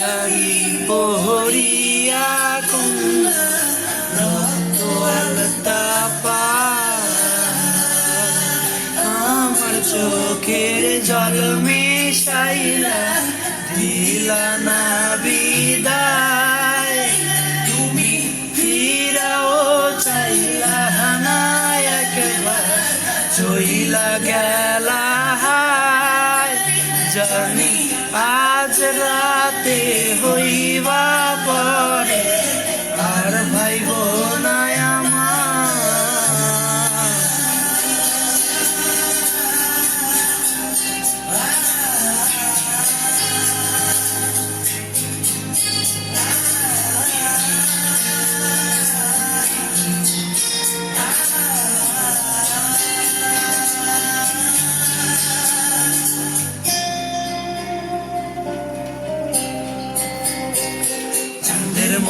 শাড়ি পহরিয়া আমার চোখের জল মেশাইলা দিলা না বিদায়। তুমি ফিরাও চাইলা না একবার, চইলা গেলা জানি আজ রাতে হইবা পরে।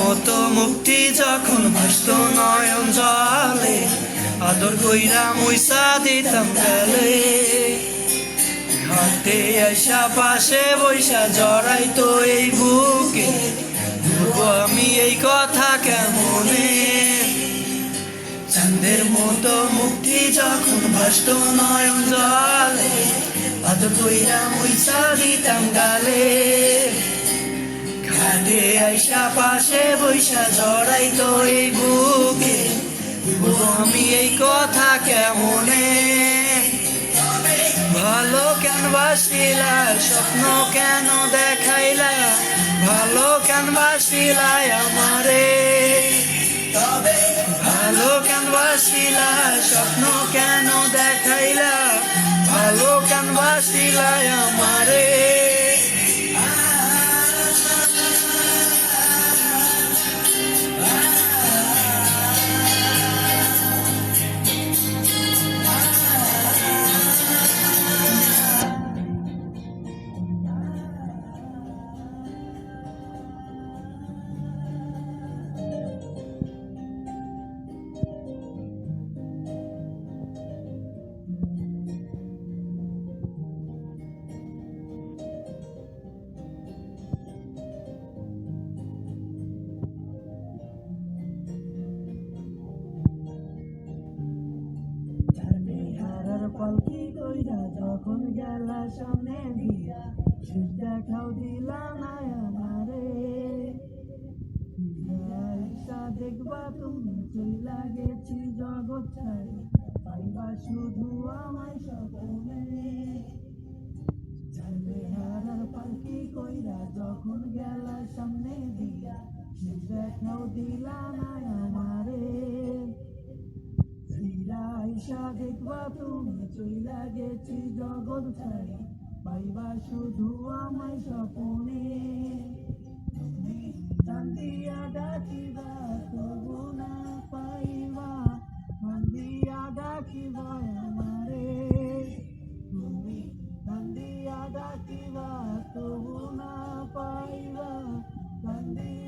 মতো মুক্তি যখন ভাসত নয়ন জলে, আদর কইরা মুইসা দিতাম গেলে। ঘাটে আসা পাশে বৈশা জড়াই তো এই বুকে আমি এই কথা কেমনে? চাঁদের মতো মুক্তি যখন ভাসত নয়ন জলে, আদর কইরা মুইসা দিতাম গালে। ঘাটে আইসা পাশে বৈশা জড়াই তো এই বুকে। আমি এই কথা কেমনে? ভালো কেন বাসিলা স্বপ্ন কেন দেখাইলা? ভালো কেন বাসিলা আমারে। ভালো কেন বাসিলা স্বপ্ন কেন দেখাইলা? ভালো কেন বাসিলা আমারে। পালকি কইরা যখন গেলা সামনে দিয়া শেষ দেখাও দিলা না আমারে দেখবা তুমি চইলা গেছি জগৎ ছাড়ি, পাইবা শুধু আমায় স্বপ্নে। চাইলে হারার পালকি কইরা যখন গেলা সামনে দিয়া শেষ দেখাও দিলা না দেখবা তুমি চইলা গেছি জগৎ ছাড়ি পাইবা শুধু আমায় স্বপনে। তুমি কান্দিয়া ডাকিবা, তবু না পাইবা। কান্দিয়া ডাকিবা আমারে। তুমি কান্দিয়া ডাকিবা, তবু না পাইবা। কান্দিয়া